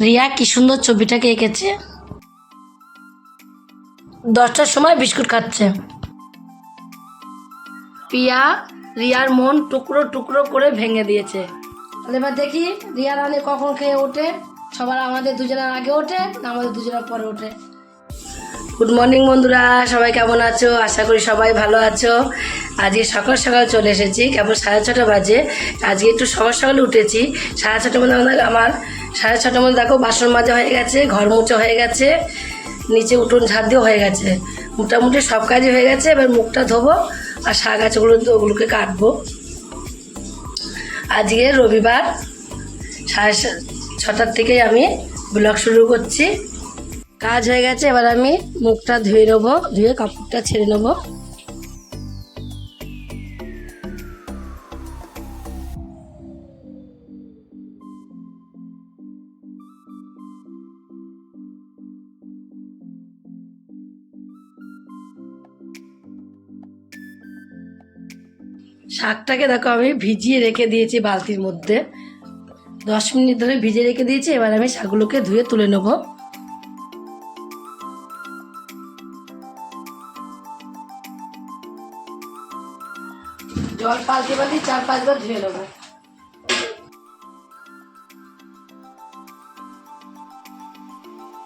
রিয়া, কি সুন্দর ছবিটাকে এঁকেছে। দশটার সময় বিস্কুট খাচ্ছে। পিয়া রিয়ার মন টুকরো টুকরো করে ভেঙে দিয়েছে। এবার দেখি, রিয়া রানী কখন খেয়ে ওঠে? সবার আমাদের দুজনের আগে ওঠে না আমাদের দুজনের পরে ওঠে? গুড মর্নিং বন্ধুরা। সবাই কেমন আছো? আশা করি সবাই ভালো আছো। আজকে সকাল সকাল চলে এসেছি। কেবল সাড়ে ছটা বাজে। আজকে একটু সকাল সকালে উঠেছি। সাড়ে ছটার মধ্যে আমার সাড়ে ছটার মধ্যে দেখো বাসন মাজা হয়ে গেছে, ঘর মুছা হয়ে গেছে, নিচে উঠোন ঝাড় দিয়ে হয়ে গেছে। মোটামুটি সব কাজই হয়ে গেছে। এবার মুখটা ধোবো আর শাক গাছগুলো ওগুলোকে কাটবো। আজকে রবিবার। সাড়ে ছটার থেকেই আমি ব্লগ শুরু করছি। কাজ হয়ে গেছে, এবার আমি মুখটা ধুয়ে নেব, ধুয়ে কাপড়টা ছেড়ে নেব। শাকটাকে দেখো আমি ভিজিয়ে রেখে দিয়েছি বালতির মধ্যে। দশ মিনিট ধরে ভিজিয়ে রেখে দিয়েছি, এবার আমি শাকগুলোকে ধুয়ে তুলে নেব। জল পাল্টে পাল্টে চার পাঁচবার ধুয়ে নেব।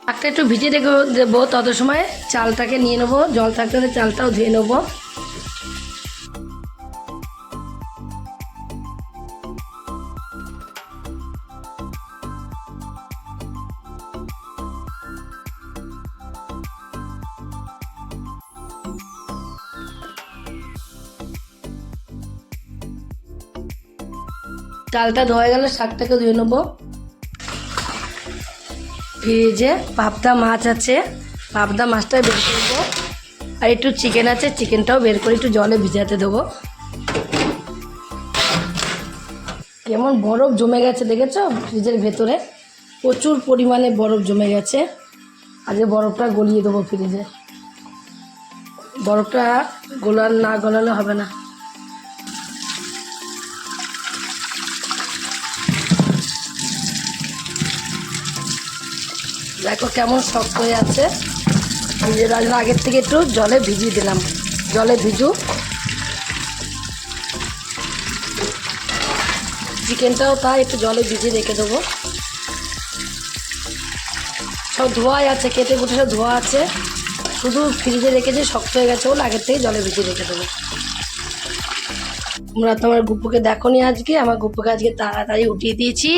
শাকটা একটু ভিজে রেখে দেবো তত সময়। চালটাকে নিয়ে নেব, জল থাকতে চালটাও ধুয়ে নেব। চালটা ধোয়া গেলে, শাকটাকে ধুয়ে নেব। ফ্রিজে পাবদা মাছ আছে, পাবদা মাছটা বের করব আর একটু চিকেন আছে চিকেনটাও বের করে একটু জলে ভিজাতে দেবো। কেমন বরফ জমে গেছে দেখেছ? ফ্রিজের ভেতরে প্রচুর পরিমাণে বরফ জমে গেছে। আগে বরফটা গলিয়ে দেবো ফ্রিজে। বরফটা গোলার না গলালে হবে না। দেখো কেমন শক্ত হয়ে আছে। আগে আগের থেকে একটু জলে ভিজিয়ে দিলাম। জলে ভিজু। চিকেনটাও তাই একটু জলে ভিজিয়ে রেখে দেবো। সব ধোয়াই আছে, কেটে কুটে সব ধোয়া আছে। শুধু ফ্রিজে রেখে রেখেছি শক্ত হয়ে গেছে বলে আগের থেকে জলে ভিজিয়ে রেখে দেবো। তোমরা তো আমার গুপ্পুকে দেখো নি আজকে, আমার গুপ্পুকে আজকে তাড়াতাড়ি উঠিয়ে দিয়েছি।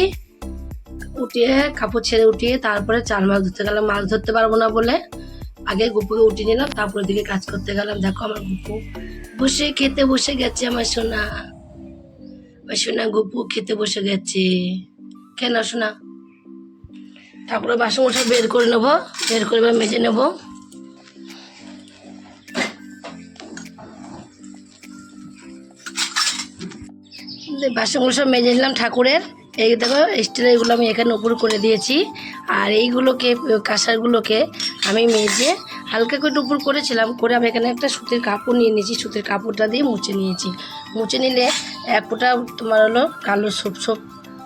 উঠিয়ে, কাপড় ছেড়ে উঠিয়ে তারপরে চাল মাছ ধরতে গেলাম। মাছ ধরতে পারব না বলে আগে গুপুকে উঠিয়ে নিলাম তারপরে দিকে কাজ করতে গেলাম। দেখো আমার গুপু বসে খেতে বসে গেছে আমার সোনা। আমার সোনা, গুপু খেতে বসে গেছে। কেন সোনা? ঠাকুরের বাসন মশা বের করে নেব, বের করে মেজে নেব। বাসনগুলো সব মেজে নিলাম ঠাকুরের। এই দেখো স্টিলের এগুলো আমি এখানে উপর করে দিয়েছি। আর এইগুলোকে, কাঁসারগুলোকে আমি মেজে হালকা করে উপর করেছিলাম, করে আমি এখানে একটা সুতির কাপড় নিয়ে নিয়েছি। সুতির কাপড়টা দিয়ে মুছে নিয়েছি। মুছে নিলে এক ফোঁটা তোমার হলো কালো সোপ সোপ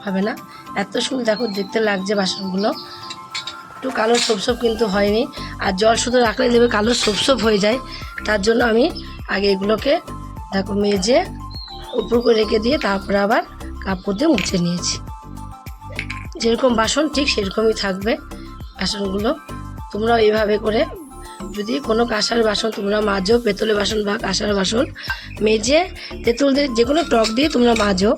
হবে না। এত সুন্দর, দেখো, দেখতে লাগছে বাসনগুলো। একটু কালো সোপ সোপ কিন্তু হয়নি। আর জল শুধু রাখলে দেবে কালো সোপ সোপ হয়ে যায়। তার জন্য আমি আগে এগুলোকে, দেখো, মেজে উপর করে রেখে দিয়ে তারপরে আবার কাপড় দিয়ে মুছে নিয়েছি। যেরকম বাসন, ঠিক সেরকমই থাকবে বাসনগুলো। তোমরাও এইভাবে করে যদি কোনো কাঁসার বাসন, তোমরা মাজো পেতলের বাসন বা কাঁসার বাসন মেজে তেঁতুল দিয়ে যে কোনো টক দিয়ে তোমরা মাজো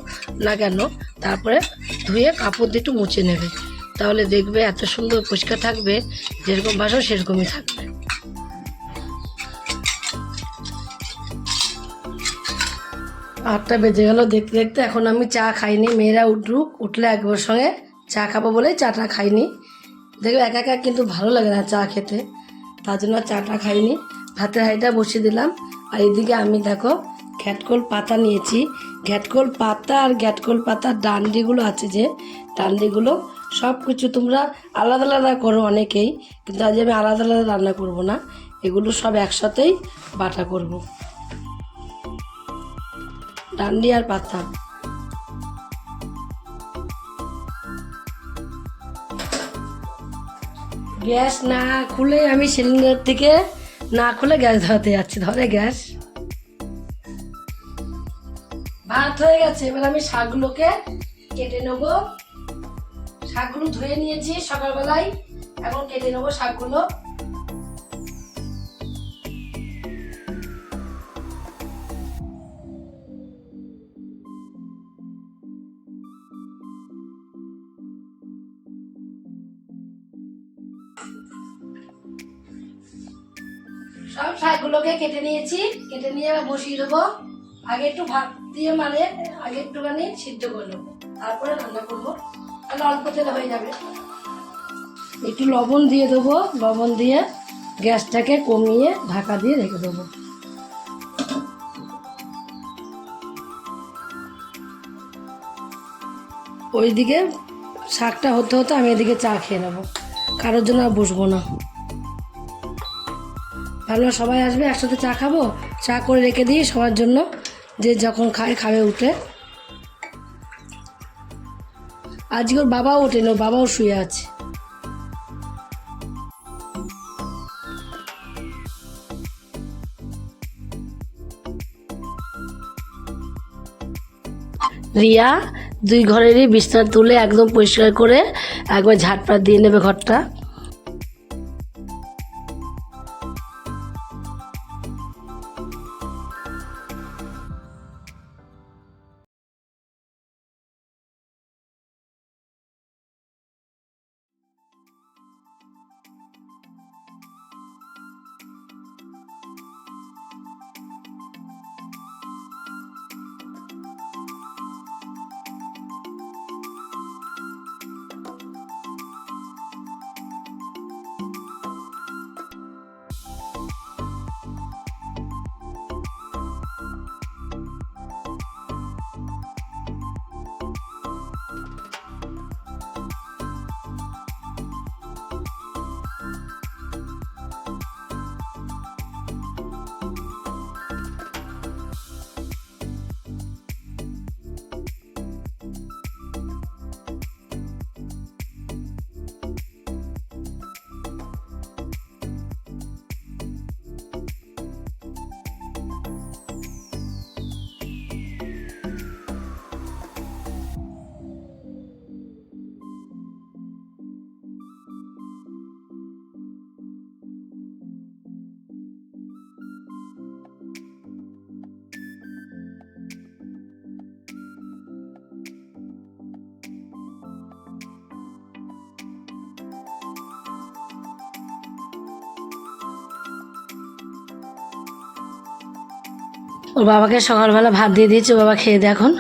না কেন, তারপরে ধুয়ে কাপড় দিয়ে একটু মুছে নেবে। তাহলে দেখবে এত সুন্দর পরিষ্কার থাকবে, যেরকম বাসন সেরকমই থাকবে। আটটা বেজে গেল দেখতে দেখতে। এখন আমি চা খাইনি। মেয়েরা উঠুক, উঠলে একবার সঙ্গে চা খাব বলেই চাটা খাইনি। দেখবে একা একা কিন্তু ভালো লাগে না চা খেতে। তার জন্য চাটা খাইনি। ভাতের হাঁড়িটা বসিয়ে দিলাম। আর এদিকে আমি দেখো, ঘ্যাটকোল পাতা নিয়েছি। ঘ্যাটকোল পাতা আর ঘ্যাটকোল পাতার ডান্ডিগুলো আছে যে, ডান্ডিগুলো সব কিছু তোমরা আলাদা আলাদা করো অনেকেই। কিন্তু আজ আমি আলাদা আলাদা রান্না করব না। এগুলো সব একসাথেই বাটা করব। ডান্ডি আর পাতা। গ্যাস না খুলে আমি সিলিন্ডার থেকে না খুলে গ্যাস ধরাতে যাচ্ছি। ধরে গ্যাস। ভাত হয়ে গেছে, এবার আমি শাকগুলোকে কেটে নেব। শাকগুলো ধুয়ে নিয়েছি সকালবেলায়। এখন কেটে নেব শাকগুলো। সব কেটে নিয়েছি, কেটে নিয়ে বসিয়ে দেবো। আগে একটু ভাত দিয়ে মানে আগে একটুখানি সিদ্ধ করে নেব। তারপরে রান্না করব। তাহলে অল্প তেলে হয়ে যাবে। একটু লবণ দিয়ে দেবো। লবণ দিয়ে গ্যাসটাকে কমিয়ে ঢাকা দিয়ে রেখে দেবো। ওইদিকে শাকটা হতে হতে আমি এদিকে চা খেয়ে নেব। কারোর জন্য আর বসবো না। ভাবলাম সবাই আসবে, একসাথে চা খাব। চা করে রেখে দিই সবার জন্য, যে যখন খায়, খাবে উঠে। আজকে ওর বাবাও ওঠেন, ওর বাবাও শুয়ে আছে। রিয়া, দুই ঘরেরই বিছনা তুলে একদম পরিষ্কার করে একবার ঝাটপাট দিয়ে নেবে ঘরটা। ওর বাবাকে সকালবেলা ভাত দিয়ে দিয়েছে বাবা খেয়ে দিয়ে এখন,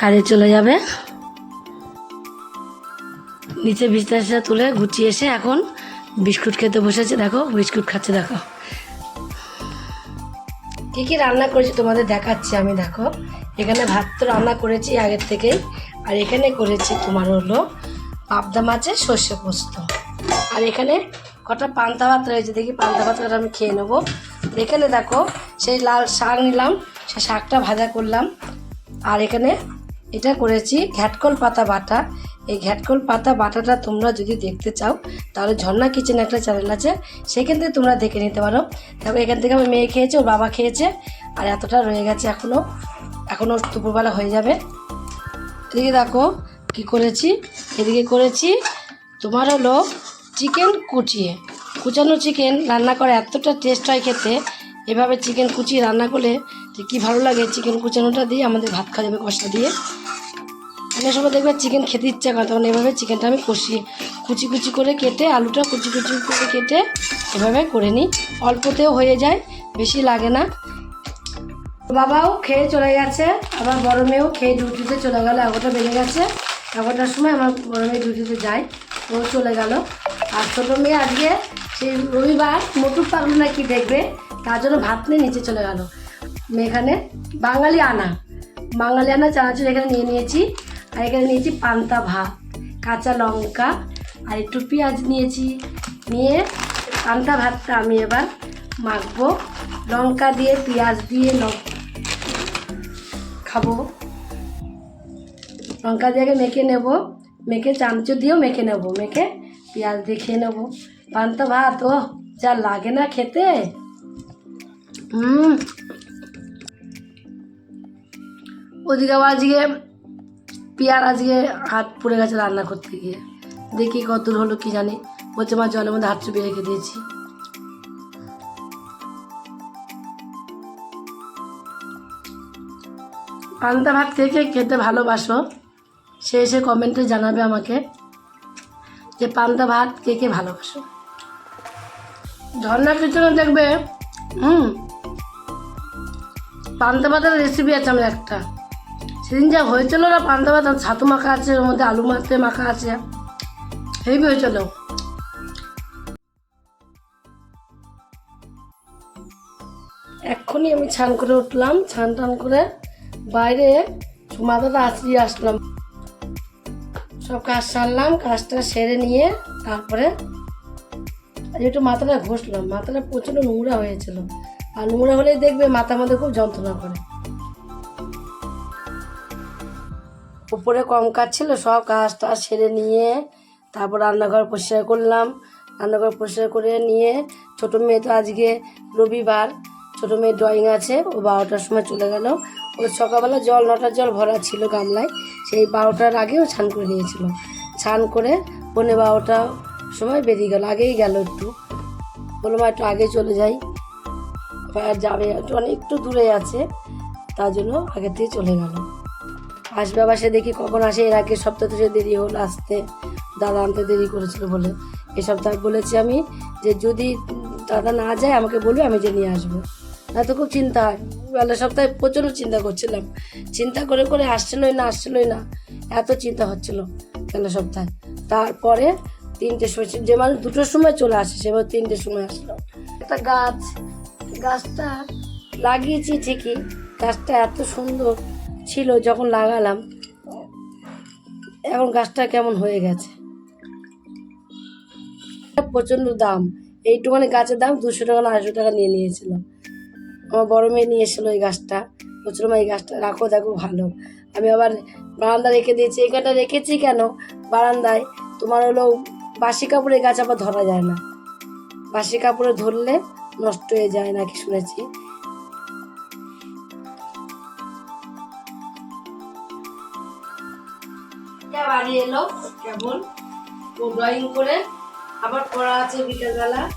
কাজে চলে যাবে। নিচে বিছনা তুলে গুছিয়ে এসে এখন বিস্কুট খেতে বসেছে, দেখো, বিস্কুট খাচ্ছে, দেখো। কী কী রান্না করেছি তোমাদের দেখাচ্ছি আমি, দেখো। এখানে ভাত তো রান্না করেছি আগের থেকেই, আর এখানে করেছি তোমার হলো পাবদা মাছের সর্ষে পোস্ত। আর এখানে কটা পান্তা ভাত রয়েছে, দেখি পান্তা ভাতটা আমি খেয়ে নেব। এখানে দেখো, সেই লাল শাক নিলাম, সেই শাকটা ভাজা করলাম। আর এখানে এটা করেছি ঘ্যাটকল পাতা বাটা। এই ঘ্যাটকল পাতা বাটাটা তোমরা যদি দেখতে চাও, তাহলে ঝর্ণা কিচেন একটা চ্যানেল আছে, সেখান থেকে তোমরা দেখে নিতে পারো। দেখো, এখান থেকে আমার মেয়ে খেয়েছে, ওর বাবা খেয়েছে, আর এতটা রয়ে গেছে এখনও এখনও দুপুরবেলা হয়ে যাবে। এদিকে দেখো কি করেছি, এদিকে করেছি তোমার হলো চিকেন কুচিয়ে। কুচানো চিকেন রান্না করে এতটা টেস্ট হয় খেতে, এভাবে চিকেন কুচি রান্না করলে যে কী ভালো লাগে চিকেন কুচানোটা দিয়ে, আমাদের ভাত খাওয়া যাবে কষা দিয়ে। অনেক সময় দেখবে চিকেন খেতে ইচ্ছা করে তখন এভাবে চিকেনটা আমি কষি, কুচি কুচি করে কেটে, আলুটা কুচি কুচি করে কেটে এভাবে করে নিই। অল্পতেও হয়ে যায়, বেশি লাগে না। বাবাও খেয়ে চলে গেছে, আবার বড় মেয়েও খেয়ে ডিউটিতে চলে গেল, এগারোটা বেড়ে গেছে। এগারোটার সময় আমার বড় মেয়ে ডিউটিতে যায়, ও চলে গেল। আর ছোটো মেয়ে আজকে সেই রবিবার মোটুর পাগলু না কি দেখবে? তার জন্য ভাত নিয়ে নিচে চলে গেল। এখানে বাঙালি আনা। বাঙালি আনা চানাচুর এখানে নিয়ে নিয়েছি। আর এখানে নিয়েছি পান্তা ভাত, কাঁচা লঙ্কা, আর একটু পেঁয়াজ নিয়েছি। নিয়ে পান্তা ভাতটা আমি এবার মাখবো। লঙ্কা দিয়ে, পেঁয়াজ দিয়ে খাব। লঙ্কা দিয়ে মেখে নেব। মেখে চামচ দিয়েও মেখে নেব। মেখে পেঁয়াজ দিয়ে খেয়ে নেব। পান্তা ভাত, ও, যা লাগে না খেতে। হুম। ওদিকে আবার আজকে পেয়ার, আজকে হাত পুড়ে গেছে রান্না করতে গিয়ে। দেখি কত হলো কি জানি। বলছে, মা, জলের মধ্যে হাত চুপে রেখে দিয়েছি। পান্তা ভাত কে খেতে ভালোবাসো। সে এসে কমেন্টে জানাবে আমাকে যে পান্তা ভাত কে কে ভালোবাসো। ঝর্নার পিছনে দেখবে, হুম পান্তা ভাতের রেসিপি আছে আমার একটা। সেদিন যা হয়েছিল না পান্তা আর ছাতু মাখা আছে, ওর মধ্যে আলু মাখতে মাখা আছে, হেভি হয়েছিল। এক্ষুনি আমি ছান করে উঠলাম, ছান টান করে বাইরে মাথাটা আছড়িয়ে আসলাম। সব কাজ সারলাম, কাজটা সেরে নিয়ে তারপরে আজ একটু মাথাটা ঘষলাম। মাথাটা প্রচণ্ড নোংরা হয়েছিল। আর নোংরা হলেই দেখবে মাথার মধ্যে খুব যন্ত্রণা করে। উপরে কম কাজ ছিল, সব কাজটা সেরে নিয়ে তারপর রান্নাঘর পরিষ্কার করলাম। রান্নাঘর পরিষ্কার করে নিয়ে ছোটো মেয়ে তো আজকে রবিবার, ছোটো মেয়ে ড্রয়িং আছে, ও বারোটার সময় চলে গেল। ও সকালবেলা জল, নটার জল ভরা ছিল গামলায়। সেই বারোটার আগেও স্নান করে নিয়েছিল। স্নান করে পনেরো বারোটা সময় বেরিয়ে গেল, আগেই গেল একটু। বলল, মা, একটু আগে চলে যাই। যাবে একটু অনেক একটু দূরে আছে। তার জন্য আগে থেকে চলে গেল। আসবে আবার সে দেখি কখন আসে, এর আগে সপ্তাহ থেকে দেরি হলো, আসতে দাদা আনতে দেরি করেছিল বলে। এই সপ্তাহে বলেছি আমি যে, যদি দাদা না যায়, আমাকে বলবে, আমি যে নিয়ে আসব। না তো খুব চিন্তা হয়। বেলা সপ্তাহে প্রচণ্ড চিন্তা করছিলাম। চিন্তা করে করে আসছিলই না আসছিলই না। এত চিন্তা হচ্ছিল বেলা সপ্তাহে। তারপরে তিনটের সময়, যে মানুষ দুটোর সময় চলে আসে সেবার তিনটের সময় আসলো। একটা গাছ, গাছটা লাগিয়েছি ঠিকই, গাছটা এত সুন্দর ছিল যখন লাগালাম, এখন গাছটা কেমন হয়ে গেছে। প্রচণ্ড দাম এইটুখানি গাছের দাম দুশো টাকা না আড়াইশো টাকা নিয়ে নিয়েছিল। আমার বড় মেয়ে নিয়ে এসেছিল এই গাছটা, বলছিল, মা, এই গাছটা রাখো, দেখো ভালো। আমি আবার বারান্দা রেখে দিয়েছি এই এখানটা রেখেছি কেন? বারান্দায়, তোমার হলো বাসি কাপড়ের গাছ আবার ধরা যায় না। বাসি কাপড়ে ধরলে নষ্ট হয়ে যায় নাকি শুনেছি। বাড়ি এলো কেবল ও ড্রয়িং করে আবার পড়া আছে বিকেলবেলা।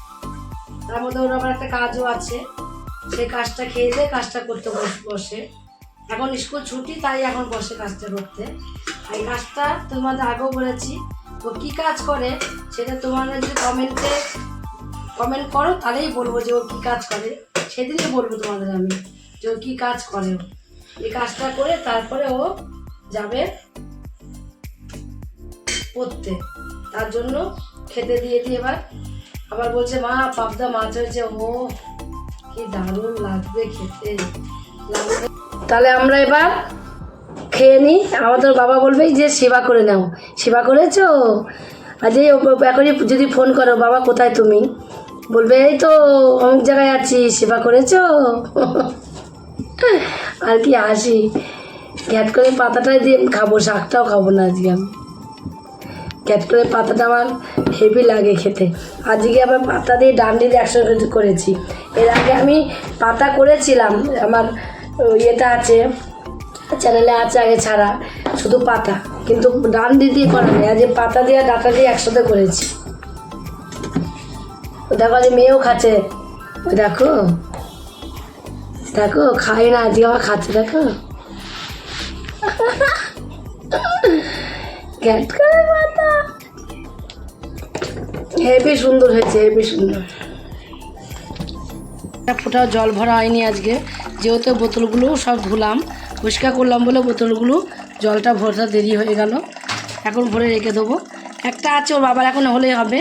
তার মধ্যে ওর আবার একটা কাজও আছে। সেই কাজটা খেয়ে দিয়ে কাজটা করতে বস- এখন স্কুল ছুটি, তাই এখন বসে কাজটা করতে। এই কাজটা তোমাদের আগেও বলেছি ও কী কাজ করে সেটা তোমরা যদি কমেন্টে কমেন্ট করো, তাহলেই বলব যে ও কী কাজ করে। সেদিনই বলব তোমাদের আমি যে ও কী কাজ করে। ও এই কাজটা করে তারপরে ও যাবে পড়তে। তার জন্য খেতে দিয়ে দিয়ে এবার। আবার বলছে, মা, পাবদা মাছ হয়েছে। ও কি দারুণ লাগবে খেতে। লাগবে তাহলে আমরা এবার খেয়ে নিই আমাদের বাবা বলবে যে সেবা করে নাও। সেবা করেছ? আর যে এখনই যদি ফোন করো, বাবা, কোথায় তুমি? বলবে, এই তো অমুক জায়গায় আছি, সেবা করেছ? আর কি আসি ঘ্যাট করে পাতাটাই দিয়ে খাব, শাকটাও খাব না আজকে আমি। ঘ্যাট করে পাতাটা আমার হেভি লাগে খেতে। আজকে আবার পাতা দিয়ে ডান্ডি দিয়ে একসঙ্গে করেছি। এর আগে আমি পাতা করেছিলাম, আমার ইয়েটা আছে চ্যানেলে আছে আগে ছাড়া, শুধু পাতা। কিন্তু ডান দিয়ে করা নেই আজ পাতা দিয়ে ডাটা দিয়ে একসাথে করেছি। দেখো যে মেয়েও খাচ্ছে। দেখো দেখো খাই না, আজকে আবার খাচ্ছে, দেখো। হেবি সুন্দর হয়েছে হেবি সুন্দর। ফোঁটাও জল ভরা হয়নি আজকে। যেহেতু বোতলগুলো সব ধুলাম পরিষ্কার করলাম বলে বোতলগুলো জলটা ভরতে দেরি হয়ে গেল। এখন ভরে রেখে দেবো। একটা আছে ওর বাবার এখন হলেই হবে।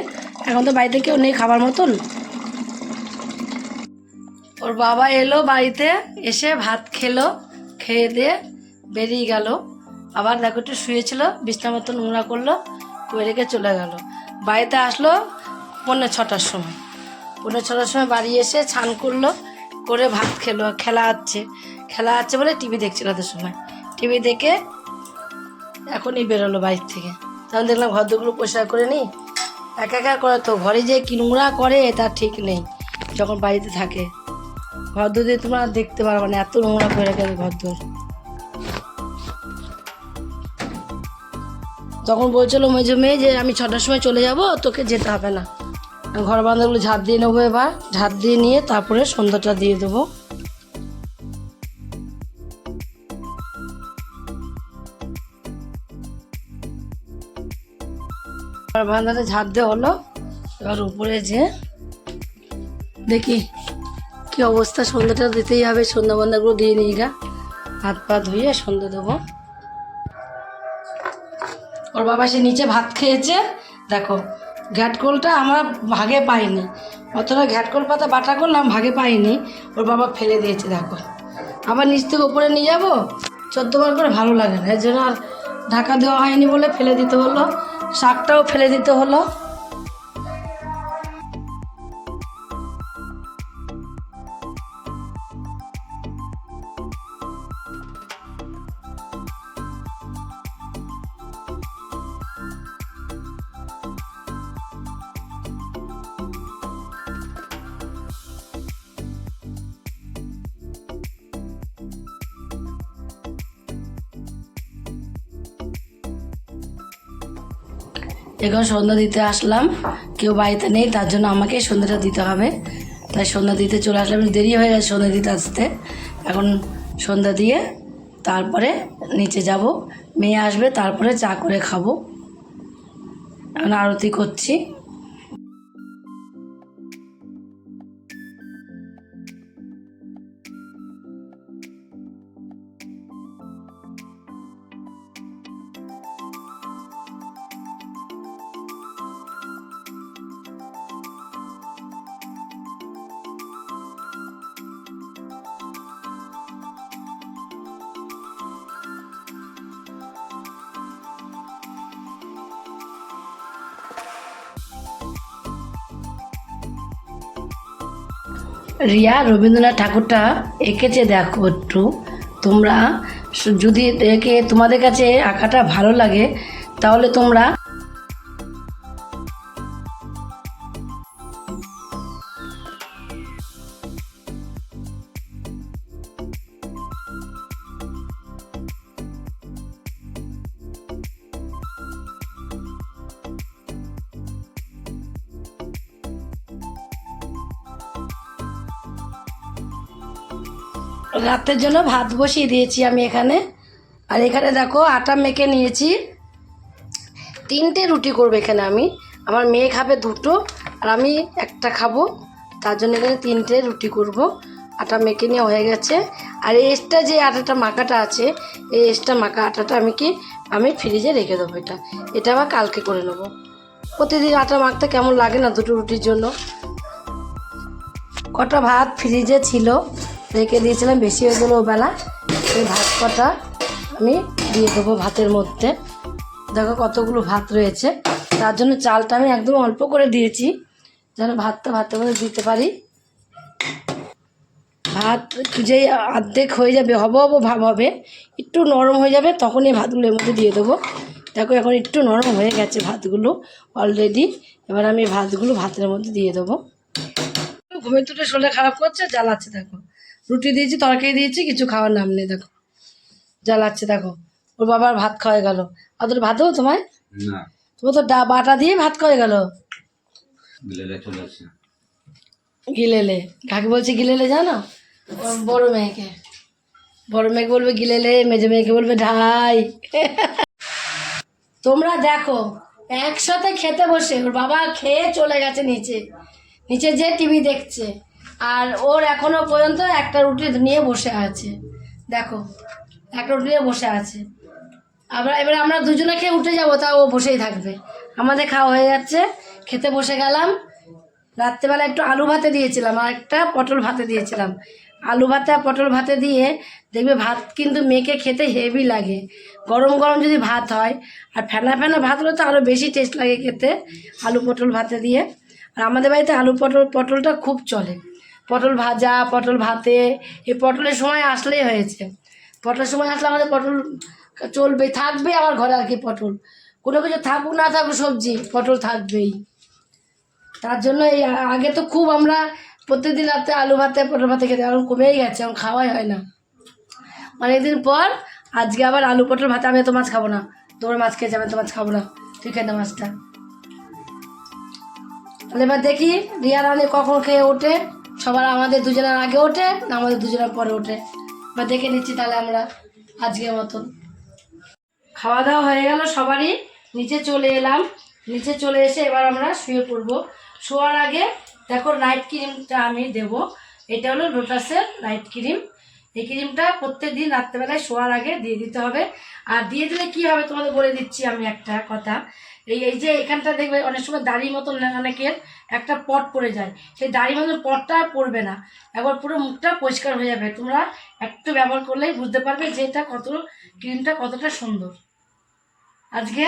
এখন তো বাড়িতে কেউ নেই খাবার মতন। ওর বাবা এলো বাড়িতে, এসে ভাত খেলো, খেয়ে দিয়ে বেরিয়ে গেল। আবার দেখো একটু শুয়েছিল, বিছনা মতন নোংরা করল করে রেখে চলে গেল। বাড়িতে আসলো পৌনে ছটার সময়। পৌনে ছটার সময় বাড়ি এসে ছান করল, করে ভাত খেলো, খেলা হচ্ছে। খেলা আছে বলে টিভি দেখছিল ওদের সময়। টিভি দেখে এখনই বেরোলো বাইর থেকে। তখন দেখলাম ঘরদোরগুলো পরিষ্কার করে নিই। একা একা করে তো ঘরে যে কি নোংরা করে তার ঠিক নেই, যখন বাড়িতে থাকে। ঘর দিয়ে তোমরা দেখতে পারবে না এত নোংরা করে রাখে ঘর তখন বলছিল মেজো মেয়ে যে, আমি ছটার সময় চলে যাব, তোকে যেতে হবে না। ঘর বান্ধাগুলো ঝাঁপ দিয়ে নেব এবার। ঝাঁপ দিয়ে নিয়ে তারপরে সন্ধ্যাটা দিয়ে দেবো। বান্ধাটা ঝাঁট দেওয়া হলো। এবার উপরে যে দেখি কি অবস্থা, সন্ধ্যাটা দিতেই হবে সন্ধ্যা বান্ধাগুলো দিয়ে নিই গা। হাত পা ধুয়ে সন্ধ্যা দেবো। ওর বাবা সে নিচে ভাত খেয়েছে। দেখো, ঘ্যাটকোলটা আমরা ভাগে পাইনি। অতটা ঘ্যাটকোল পাতা বাটা করলাম ভাগে পাইনি। ওর বাবা ফেলে দিয়েছে, দেখো। আবার নিচ থেকে উপরে নিয়ে যাব? চোদ্দবার করে ভালো লাগে না। এর জন্য আর ঢাকা দেওয়া হয়নি বলে ফেলে দিতে হলো। শাকটাও ফেলে দিতে হলো। এখন সন্ধ্যা দিতে আসলাম। কেউ বাড়িতে নেই, তার জন্য আমাকে সন্ধ্যাটা দিতে হবে। তাই সন্ধ্যা দিতে চলে আসলাম দেরি হয়ে গেছে সন্ধ্যা দিতে আসতে। এখন সন্ধ্যা দিয়ে তারপরে নিচে যাব। মেয়ে আসবে, তারপরে চা করে খাব। এখন আরতি করছি। রিয়া, রবীন্দ্রনাথ ঠাকুরটা এঁকেছে দেখো একটু। তোমরা যদি একে তোমাদের কাছে আঁকাটা ভালো লাগে, তাহলে তোমরা রাতের জন্য ভাত বসিয়ে দিয়েছি আমি এখানে। আর এখানে দেখো আটা মেখে নিয়েছি। তিনটে রুটি করব এখানে আমি। আমার মেয়ে খাবে দুটো, আর আমি একটা খাব। তার জন্য এখানে তিনটে রুটি করব। আটা মেখে নেওয়া হয়ে গেছে। আর এক্সট্রা যে আটাটা, মাখাটা আছে, এই এক্সট্রা মাখা আটাটা আমি কি, আমি ফ্রিজে রেখে দেবো এটা। এটা আবার কালকে করে নেব। প্রতিদিন আটা মাখতে কেমন লাগে না দুটো রুটির জন্য? কটা ভাত ফ্রিজে ছিল? রেখে দিয়েছিলাম বেশি হয়ে গেলো বেলা। এই ভাত কটা আমি দিয়ে দেবো ভাতের মধ্যে। দেখো কতগুলো ভাত রয়েছে। তার জন্য চালটা আমি একদম অল্প করে দিয়েছি, যেন ভাতটা ভাতের মধ্যে দিতে পারি। ভাত যেই অর্ধেক হয়ে যাবে, হব হব ভাব হবে, একটু নরম হয়ে যাবে, তখনই ভাতগুলো এর মধ্যে দিয়ে দেবো। দেখো এখন একটু নরম হয়ে গেছে ভাতগুলো অলরেডি এবার আমি ভাতগুলো ভাতের মধ্যে দিয়ে দেবো। ঘুমের তুটে শরীর খারাপ করছে, জ্বালাচ্ছে, দেখো। রুটি দিয়েছি তরকারি দিয়েছি কিছু খাওয়ার নাম নেই দেখো। জ্বালাচ্ছে দেখো। ওর বাবার ভাত খাওয়া গেল। অত ভাত দেবো তোমায়? না। তোমার তো ডা বাটা দিয়ে ভাত খাওয়া গেল। গিলেলে কাকে বলছে গিলেলে জানো? বড় মেয়েকে। বড় মেয়েকে বলবে গিলেলে মেজে মেয়েকে বলবে ঢাই। তোমরা দেখো একসাথে খেতে বসে ওর বাবা খেয়ে চলে গেছে নিচে। নিচে যে টিভি দেখছে। আর ওর এখনও পর্যন্ত একটা রুটি নিয়ে বসে আছে। দেখো, একটা রুটি নিয়ে বসে আছে। আমরা এবার আমরা দুজনে খেয়ে উঠে যাব তা ও বসেই থাকবে। আমাদের খাওয়া হয়ে যাচ্ছে, খেতে বসে গেলাম। রাত্রেবেলা একটু আলু ভাতে দিয়েছিলাম, আর একটা পটল ভাতে দিয়েছিলাম। আলু ভাতে আর পটল ভাতে দিয়ে দেখবে ভাত কিন্তু মেখে খেতে হেভি লাগে। গরম গরম যদি ভাত হয়, আর ফেনা ফেনা ভাত হলে তো আরও বেশি টেস্ট লাগে খেতে, আলু পটল ভাতে দিয়ে। আর আমাদের বাড়িতে আলু পটল, পটলটা খুব চলে। পটল ভাজা, পটল ভাতে, এই পটলের সময় আসলেই হয়েছে। পটলের সময় আসলে আমাদের পটল চলবে, থাকবে আমার ঘরে আর কি পটল। কোনো কিছু থাকুক, না থাকুক সবজি, পটল থাকবেই। তার জন্য এই আগে তো খুব আমরা প্রত্যেকদিন রাতে আলু ভাতে, পটল ভাতে খেতে এখন কমেই গেছে, এখন খাওয়াই হয় না। অনেকদিন পর আজকে আবার আলু পটল ভাতে, আমি তো মাছ খাব না। তোমরা মাছ খেয়ে যাবে তো মাছ খাব না। তুই নে মাছটা। তাহলে এবার দেখি, রিয়া রানী কখন খেয়ে ওঠে। সবার আমাদের দুজনের আগে ওঠে না আমাদের দুজনের পরে ওঠে। বা দেখে নিচ্ছি তাহলে আমরা আজকের মতন। খাওয়া দাওয়া হয়ে গেল সবারই। নিচে চলে এলাম। নিচে চলে এসে এবার আমরা শুয়ে পড়ব। শোয়ার আগে দেখো নাইট ক্রিমটা আমি দেব। এটা হলো লোটাসের নাইট ক্রিম এই ক্রিমটা প্রত্যেক দিন রাত্রেবেলায় শোয়ার আগে দিয়ে দিতে হবে। আর দিয়ে দিলে কি হবে তোমাদের বলে দিচ্ছি আমি একটা কথা। এই এই যে এখানটা দেখবে অনেক সময় দাড়ি মতন অনেকের একটা পট পড়ে যায়। সেই দাড়ি মতন পটটা পড়বে না। একবার পুরো মুখটা পরিষ্কার হয়ে যাবে। তোমরা একটু ব্যবহার করলেই বুঝতে পারবে যে এটা কত ক্রিমটা কতটা সুন্দর। আজকে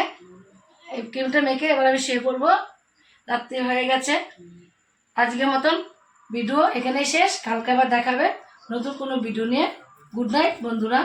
এই ক্রিমটা মেখে এবার আমি শুয়ে পড়ব। রাত্রি হয়ে গেছে। আজকের মতন ভিডিও এখানেই শেষ। কালকে আবার দেখাবে নতুন কোনো ভিডিও নিয়ে। গুড নাইট বন্ধুরা।